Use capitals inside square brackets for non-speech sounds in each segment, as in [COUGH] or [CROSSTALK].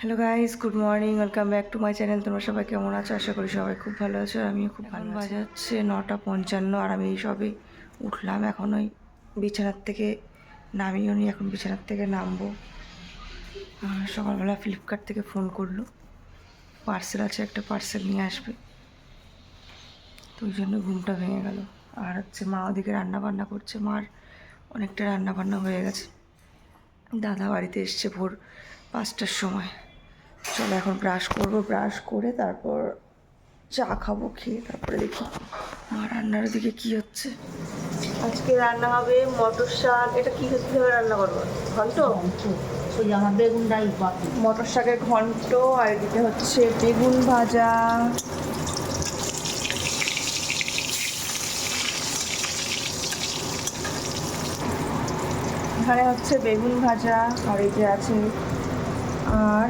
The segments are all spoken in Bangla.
Hello guys good morning welcome back to my channel তোমরা সবাই কেমন আছো? আশা করি সবাই খুব ভালো আছো আর আমিও খুব ভালো বাজে হচ্ছে নটা পঞ্চান্ন আর আমি এই সবে উঠলাম এখন ওই বিছানার থেকে নামিও নি এখন বিছানার থেকে নামবো। সকালবেলা ফ্লিপকার্ট থেকে ফোন করল। পার্সেল আছে একটা পার্সেল নিয়ে আসবে। তো ওই জন্য ঘুমটা ভেঙে গেল। আর হচ্ছে মা ওদিকে রান্না বান্না করছে। মার অনেকটা রান্না বান্না হয়ে গেছে। দাদা বাড়িতে এসছে ভোর পাঁচটার সময়। চলো এখন ব্রাশ করব ব্রাশ করে তারপর চা খাব খেয়ে তারপরে দেখি মা রান্নার দিকে কি হচ্ছে। আজকে রান্না হবে মটর শাক। এটা কি হচ্ছে রান্না করব? ঘন্ট? ওই আমার মটর শাকের ঘন্ট আর এদিকে হচ্ছে বেগুন ভাজা। এখানে হচ্ছে বেগুন ভাজা আর এই যে আছে আর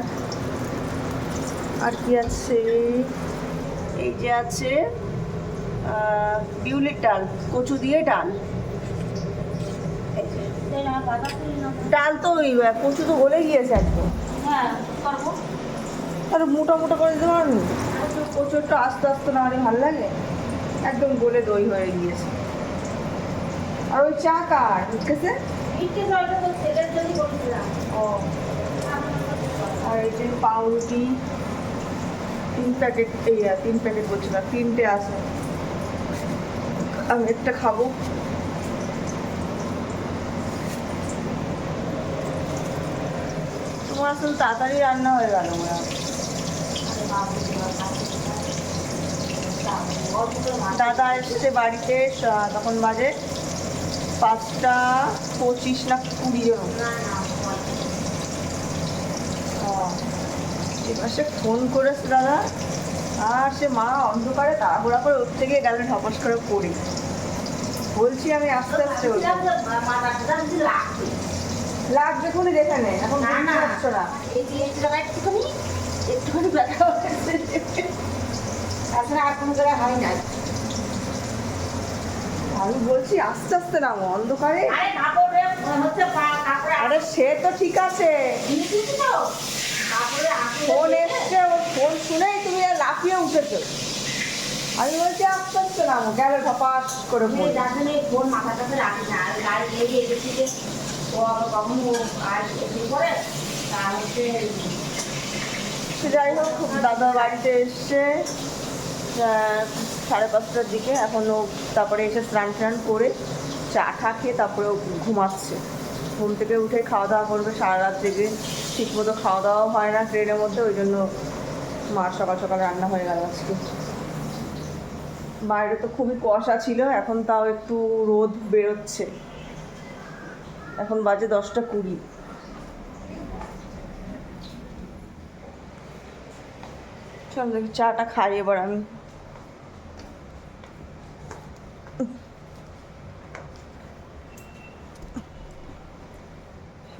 আর কি আছে? এই যে আছে বিউলির ডাল কচু দিয়ে ডাল। ডাল তো ওই কচু তো গলে গিয়েছে একদম। হ্যাঁ তাহলে মোটা মোটা করে দিতে পারবি? কচু একটু আস্তে আস্তে না হলে ভালো লাগে। একদম গলে দই হয়ে গিয়েছে। আর ওই চা কার? জন্য করেছিলাম ও। আর এই যে পাউরুটি। তিন প্যাকেট, এই তিন প্যাকেট বলছি না তিনটে আছে। আমি একটা খাব। তোমার আসলে তাড়াতাড়ি রান্না হয়ে গেল হয়। দাদা এসছে বাড়িতে তখন বাজে পাঁচটা পঁচিশ না কুড়ি জন। এবার ফোন করেছে দাদা আর সে মা অন্ধকারে তাড়াহুড়া করে ওর থেকে গেল ঠপস করে পড়ি। বলছি আমি আস্তে আস্তে। লাগবে খুনি দেখে নে এখন না, না। একটুখানি একটুখানি ব্যথা তাছাড়া আর কোনো জায়গায় হয় না আমি বলছি আস্তে আস্তে নামো অন্ধকারে। আরে সে তো ঠিক আছে। ফোন এসছে ওর ফোন শুনেই তুমি আর লাফিয়ে উঠেছো। আমি বলছি আস্তে আস্তে নামো গেলে ধপাস করে ফোন মাথার কাছে রাখি না। আর গাড়ি লেগে এসেছি যে ও আবার কখনো আর এসে তা হচ্ছে যাই হোক দাদা বাড়িতে এসছে সাড়ে পাঁচটার দিকে। এখন ও তারপরে এসে স্নান টান করে চা টা খেয়ে তারপরে ঘুমাচ্ছে। ঘুম থেকে উঠে খাওয়া দাওয়া করবে সারা রাত জেগে ঠিক মতো খাওয়া দাওয়াও হয় না ট্রেনের মধ্যে, ওই জন্য মার সকাল সকাল রান্না হয়ে গেল আজকে। বাইরে তো খুবই কুয়াশা ছিল, এখন তাও একটু রোদ বেরোচ্ছে। এখন বাজে দশটা কুড়ি। চল চাটা খাই এবার আমি।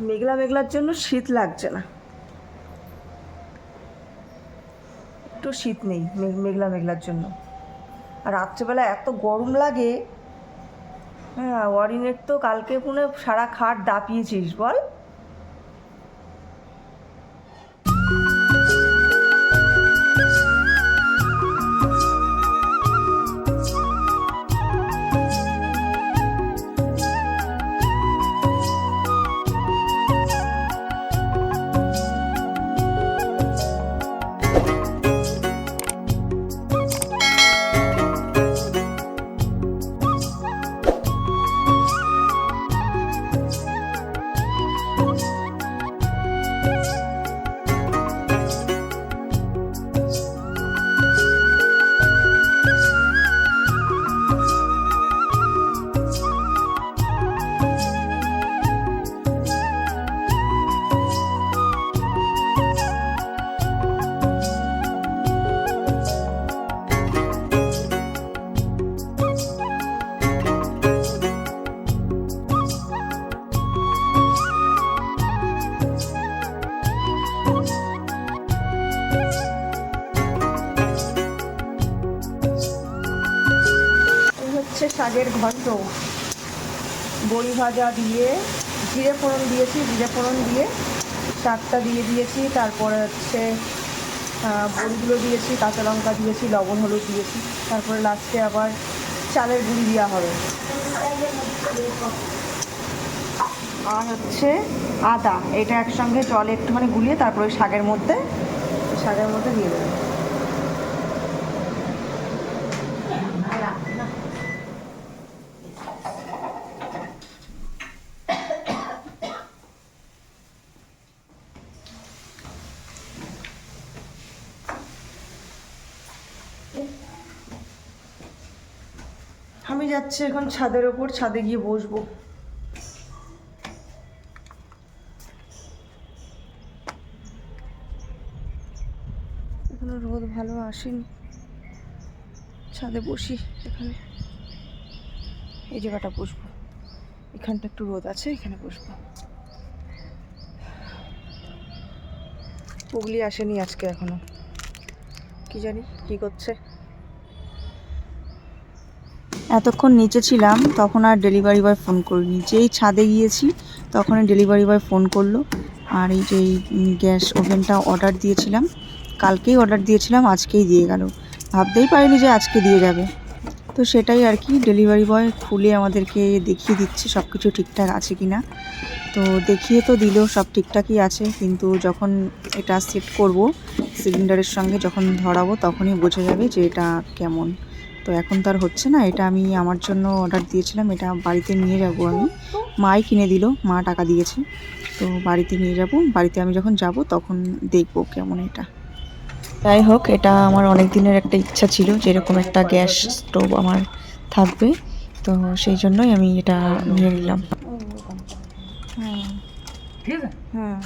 মেঘলা মেঘলার জন্য শীত লাগছে না। একটু শীত নেই মেঘলা মেঘলার জন্য। আর রাত্রেবেলা এত গরম লাগে। হ্যাঁ ওয়ারিনের তো কালকে পুনে সারা খাট দাপিয়েছিস, বল। শাকের ঘন্ট বড়ি ভাজা দিয়ে জিরে ফোড়ন দিয়েছি, জিরে ফোড়ন দিয়ে চারটা দিয়ে দিয়েছি। তারপরে হচ্ছে বড়িগুলো দিয়েছি, কাঁচা লঙ্কা দিয়েছি, লবণ হলুদ দিয়েছি। তারপরে লাস্টে আবার চালের গুঁড়ি দেওয়া হবে। আর হচ্ছে আদা। এটা একসঙ্গে জলে একটুখানি গুলিয়ে তারপরে শাকের মধ্যে শাকের মধ্যে দিয়ে দেবে। আমি যাচ্ছি এখন ছাদের ওপর, ছাদে গিয়ে বসবো। এখনও রোদ ভালো আসেনি। ছাদে বসি এখানে। এই জায়গাটা বসবো। এখানটা একটু রোদ আছে, এখানে বসবো। পুগলি আসেনি আজকে এখনও। কি জানি কি করছে। এতক্ষণ নিচে ছিলাম, তখন আর ডেলিভারি বয় ফোন করিনি যেই ছাদে গিয়েছি, তখনই ডেলিভারি বয় ফোন করল। আর এই যে গ্যাস ওভেনটা অর্ডার দিয়েছিলাম, কালকেই অর্ডার দিয়েছিলাম, আজকেই দিয়ে গেল। ভাবতেই পারিনি যে আজকে দিয়ে যাবে। তো সেটাই আর কি ডেলিভারি বয় খুলে আমাদেরকে দেখিয়ে দিচ্ছে সব কিছু ঠিকঠাক আছে কি না তো দেখিয়ে তো দিল, সব ঠিকঠাকই আছে, কিন্তু যখন এটা সেট করব সিলিন্ডারের সঙ্গে যখন ধরাবো, তখনই বোঝা যাবে যে এটা কেমন। তো এখন তো আর হচ্ছে না এটা আমি আমার জন্য অর্ডার দিয়েছিলাম এটা বাড়িতে নিয়ে যাব আমি। মাই কিনে দিল মা টাকা দিয়েছে তো বাড়িতে নিয়ে যাব। বাড়িতে আমি যখন যাব তখন দেখব কেমন এটা। যাই হোক এটা আমার অনেক দিনের একটা ইচ্ছা ছিল যেরকম একটা গ্যাস স্টোভ আমার থাকবে তো সেই জন্যই আমি এটা নিয়ে নিলাম। হ্যাঁ হ্যাঁ।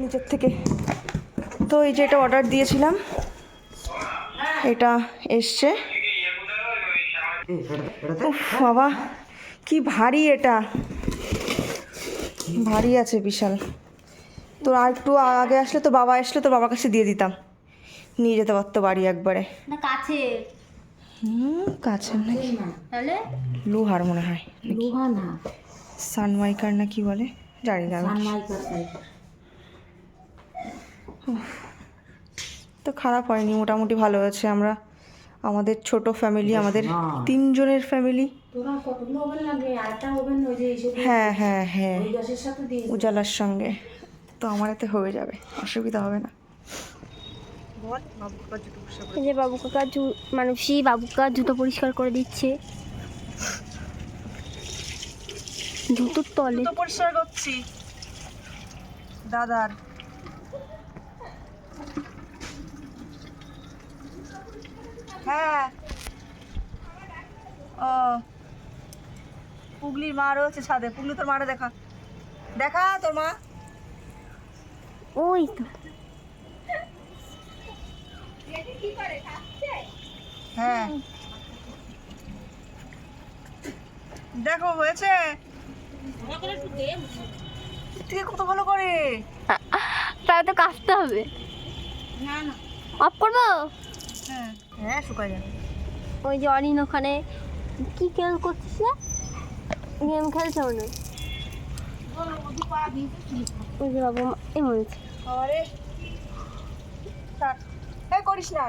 নিচের থেকে। তো এই যে এটা অর্ডার দিয়েছিলাম এটা এসছে। বাবা কি ভারী এটা। ভারী আছে বিশাল। তোর আর একটু আগে আসলে তো বাবা আসলে তো বাবার কাছে দিয়ে দিতাম। নিয়ে যেতে পারতো বাড়ি একবারে। কাছে। হুম কাছে নাকি? তাহলে? লোহার মনে হয়। লোহা না। সানমাইকার না কি বলে? জানি না। [LAUGHS] তো খারাপ হয়নি মোটামুটি ভালো আছে আমরা। আমাদের ছোট ফ্যামিলি আমাদের তিনজনের ফ্যামিলি হ্যাঁ হ্যাঁ হ্যাঁ। উজালার সঙ্গে। তো আমার এতে হয়ে যাবে অসুবিধা হবে না। এই যে বাবু কাকা মানুষই বাবু কাকা জুতো পরিষ্কার করে দিচ্ছে। জুতোর তলে। পরিষ্কার করছি। দাদার। হ্যাঁ। ও। পুগলির মা রয়েছে ছাদে। পুগলি তোর দেখা। দেখা তোর মা। ওই তো। হ্যাঁ। দেখো হয়েছে? থেকে কত ভালো করে। তাহলে তো কাচতে হবে। অফ করব? হ্যাঁ। হ্যাঁ শুকায় যাবে। ওই যে অরিন ওখানে কি গেম করছিস না গেম খেলছে মনে ওই যে বাবু এ এই করিস না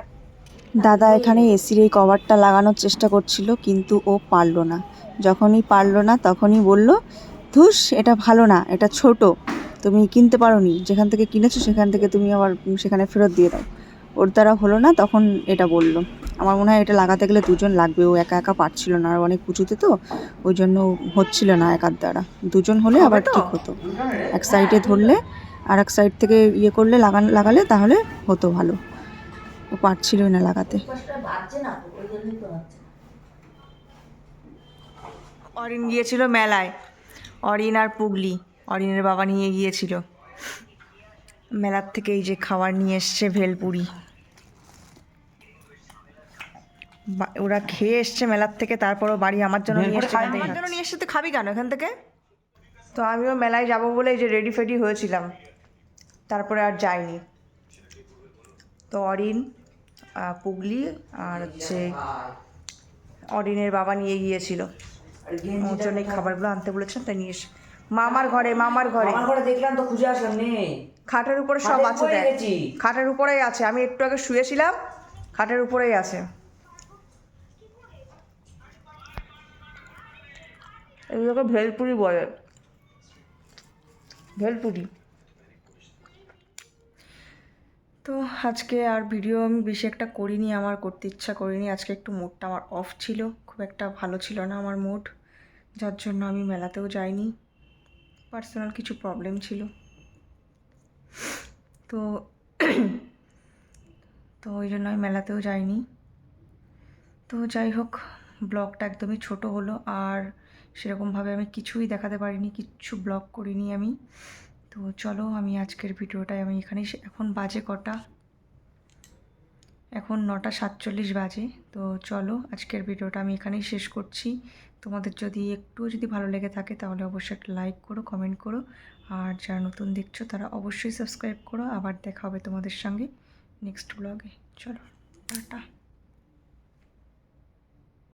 দাদা এখানে এসির এই কভারটা লাগানোর চেষ্টা করছিল কিন্তু ও পারল না। যখনই পারল না তখনই বলল ধুস এটা ভালো না এটা ছোট। তুমি কিনতে পারো নি যেখান থেকে কিনেছো সেখান থেকে তুমি আবার সেখানে ফেরত দিয়ে দাও। ওর দ্বারা হলো না তখন এটা বলল। আমার মনে হয় এটা লাগাতে গেলে দুজন লাগবে ও একা একা পারছিল না আর অনেক উঁচুতে তো ওই জন্য হচ্ছিল না একার দ্বারা। দুজন হলে আবার ঠিক হতো। এক সাইডে ধরলে আর এক সাইড থেকে ইয়ে করলে লাগান লাগালে তাহলে হতো ভালো। ও পারছিলই না লাগাতে। অরিন গিয়েছিল মেলায় অরিন আর পুগলি। অরিনের বাবা নিয়ে গিয়েছিল। মেলার থেকে এই যে খাবার নিয়ে এসছে ভেলপুরি। ওরা খেয়ে এসছে মেলার থেকে তারপরও বাড়ি আমার জন্য নিয়ে এসছে। আমার জন্য নিয়ে এসছে তুই খাবি কেন এখান থেকে? তো আমিও মেলায় যাব বলে এই যে রেডি ফেডি হয়েছিলাম। তারপরে আর যাইনি। তো অরিন পুগলি আর হচ্ছে অরিনের বাবা নিয়ে গিয়েছিল। ওর জন্য এই খাবারগুলো আনতে বলেছেন তাই নিয়ে এসে মামার ঘরে মামার ঘরে। আমার ঘরে দেখলাম তো খুঁজে আসলাম নেই। খাটের উপরে সব আছে দেখ। খাটের উপরেই আছে আমি একটু আগে শুয়েছিলাম খাটের উপরেই আছে। এগুলোকে ভেলপুরি বলে। ভেলপুরি। তো আজকে আর ভিডিও আমি বেশি একটা করিনি আমার করতে ইচ্ছা করিনি। আজকে একটু মুডটা আমার অফ ছিল খুব একটা ভালো ছিল না আমার মুড যার জন্য আমি মেলাতেও যাইনি। পার্সোনাল কিছু প্রবলেম ছিল। তো তো ওই জন্য আমি মেলাতেও যাইনি। তো যাই হোক, ব্লগটা একদমই ছোট হলো আর সেরকমভাবে আমি কিছুই দেখাতে পারিনি, কিচ্ছু ব্লগ করিনি আমি। তো চলো, আমি আজকের ভিডিওটায় আমি এখানেই এখন বাজে কটা? এখন নটা সাতচল্লিশ বাজে, তো চলো আজকের ভিডিওটা আমি এখানেই শেষ করছি। তোমাদের যদি একটু যদি ভালো লেগে থাকে তাহলে অবশ্যই একটা লাইক করো, কমেন্ট করো। আর যারা নতুন দেখছ তারা অবশ্যই সাবস্ক্রাইব করো। আবার দেখা হবে তোমাদের সঙ্গে নেক্সট ব্লগে। চলো, টাটা।